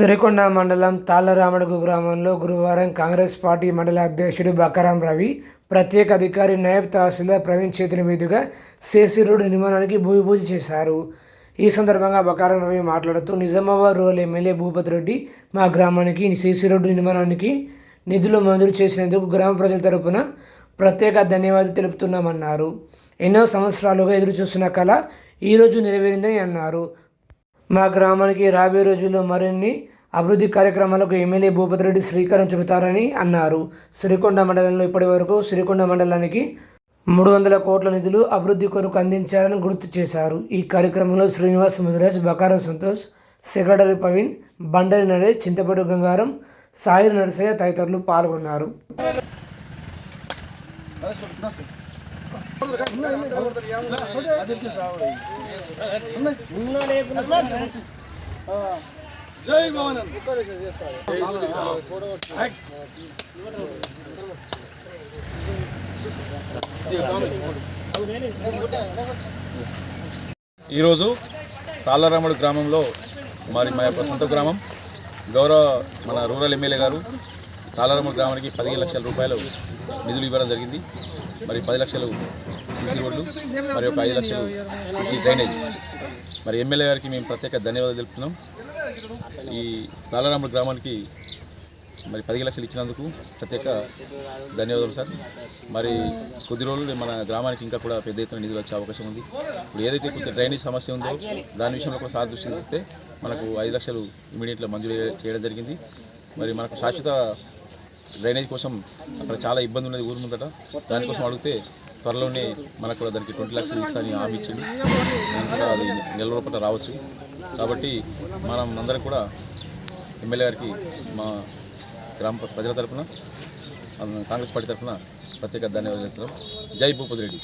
సిరికొండ మండలం తాళరామడుగు గ్రామంలో గురువారం కాంగ్రెస్ పార్టీ మండల అధ్యక్షుడు బకరాం రవి ప్రత్యేక అధికారి నాయబ్ తహసీల్దార్ ప్రవీణ్ చేతుల మీదుగా సేసీ రోడ్డు నిర్మాణానికి భూమి పూజ చేశారు. ఈ సందర్భంగా బకారం రవి మాట్లాడుతూ నిజామాబాద్ రూరల్ ఎమ్మెల్యే భూపతి రెడ్డి మా గ్రామానికి సేసీ రోడ్డు నిర్మాణానికి నిధులు మంజూరు చేసినందుకు గ్రామ ప్రజల తరపున ప్రత్యేక ధన్యవాదాలు తెలుపుతున్నామన్నారు. ఎన్నో సంవత్సరాలుగా ఎదురుచూస్తున్న కళ ఈరోజు నెరవేరిందని అన్నారు. మా గ్రామానికి రాబోయే రోజుల్లో మరిన్ని అభివృద్ధి కార్యక్రమాలకు ఎమ్మెల్యే భూపతిరెడ్డి శ్రీకారం చుడతారని అన్నారు. సిరికొండ మండలంలో ఇప్పటివరకు సిరికొండ మండలానికి మూడు వందల కోట్ల నిధులు అభివృద్ధి కొరకు అందించారని గుర్తు చేశారు. ఈ కార్యక్రమంలో శ్రీనివాస్ ముదిరాజ్ బకారం సంతోష్ సెక్రటరీ ప్రవీణ్ బండరి నరేష్ చింతపడు గంగారం సాయి నరసయ్య తదితరులు పాల్గొన్నారు. జై భవనం ఈరోజు తాళ్ళరాముడు గ్రామంలో మరి మా యొక్క సొంత గ్రామం. గౌరవ మన రూరల్ ఎమ్మెల్యే గారు తాళ్ళరాముడు గ్రామానికి పదిహేను లక్షల రూపాయలు నిధులు ఇవ్వడం జరిగింది. మరి పది లక్షలు సీసీ రోడ్లు మరి ఒక ఐదు లక్షలు సీసీ డ్రైనేజ్. మరి ఎమ్మెల్యే గారికి మేము ప్రత్యేక ధన్యవాదాలు తెలుపుతున్నాం. ఈ తాళ్ళరాముడు గ్రామానికి మరి పదిహేను లక్షలు ఇచ్చినందుకు ప్రత్యేక ధన్యవాదాలు సార్. మరి కొద్ది రోజులు మన గ్రామానికి ఇంకా కూడా పెద్ద ఎత్తున నిధులు వచ్చే అవకాశం ఉంది. ఇప్పుడు ఏదైతే కొంత డ్రైనేజ్ సమస్య ఉందో దాని విషయంలో కూడా సార్ దృష్టి మనకు ఐదు లక్షలు ఇమీడియట్గా మంజూరు చేయడం జరిగింది. మరి మనకు శాశ్వత డ్రైనేజ్ కోసం అక్కడ చాలా ఇబ్బంది ఉన్నది ఊరు ముందట. దానికోసం అడిగితే త్వరలోనే మనకు కూడా దానికి ట్వంటీ లక్షలు ఇస్తానని హామీ ఇచ్చింది. నేను కూడా అది నెల రూపాయలు రావచ్చు. కాబట్టి మనం అందరం కూడా ఎమ్మెల్యే గారికి మా గ్రామ ప్రజల తరఫున కాంగ్రెస్ పార్టీ తరపున ప్రత్యేక ధన్యవాదాలు చెప్తున్నాం. జై భూపతి రెడ్డి.